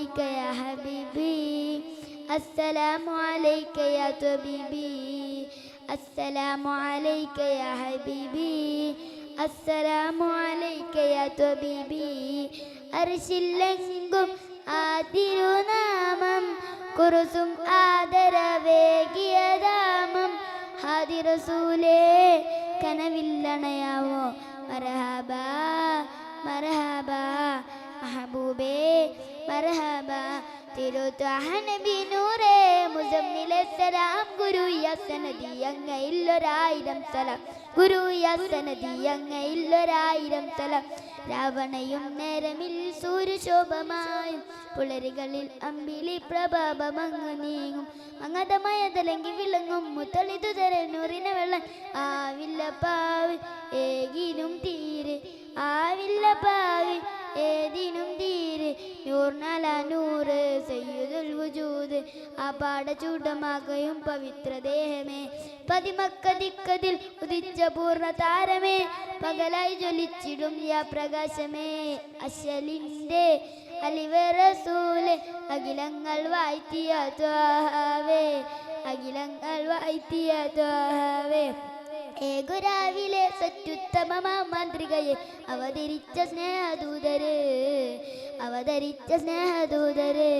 عليك يا حبيبي السلام عليك يا طبيبي السلام عليك يا حبيبي السلام عليك يا طبيبي അർശില്ലെങ്കും ആ തിരുനാമം കുറുസും ആദരവേകിയതാമം ഹാദി റസൂലേ കനവില്ലണയാവോ മരഹബ മരഹബ നൂറേ മുസമ്മിലെ സലാം ഗുരു യസനദി അങ്ങയില്ലൊരായിരം സലാം. ഗുരു യസനദി അങ്ങയില്ലൊരായിരം സലാം. രാവണയും നേരമിൽ സൂര്യശോഭമായും പുലരികളിൽ അമ്പിളി പ്രഭാപമങ്ങ് നീങ്ങും. മങ്ങതമയതലങ്കി വിളങ്ങും മുത്തളിതു തരനൂറിന വെള്ളം ആവില്ല പാവ് ഏകിനും തീരെ ആവില്ല പാവ് ഏതിനും തീര്. നൂർനല നൂറ് സയ്യുദുൽ വുജൂദ്. ആപാട ചൂടമാകയും പവിത്ര ദേഹമേ. പതിമക്കതിക്കതിൽ ഉദിച്ച പൂർണ താരമേ. പകലായി ജ്വലിച്ചിടും യാ പ്രകാശമേ. അശലിന്റെ അലിവറസൂലെ അഖിലങ്ങൾ വാഴ്ത്തിയ ത്വാഹാവേ അഖിലങ്ങൾ വാഴ്ത്തിയ ത്വാഹാവേ ഏകുരാവിലെ സത്യുത്തമ മാന്ത്രികയെ അവതരിച്ച സ്നേഹദൂതര് അവതരിച്ച സ്നേഹദൂതര്.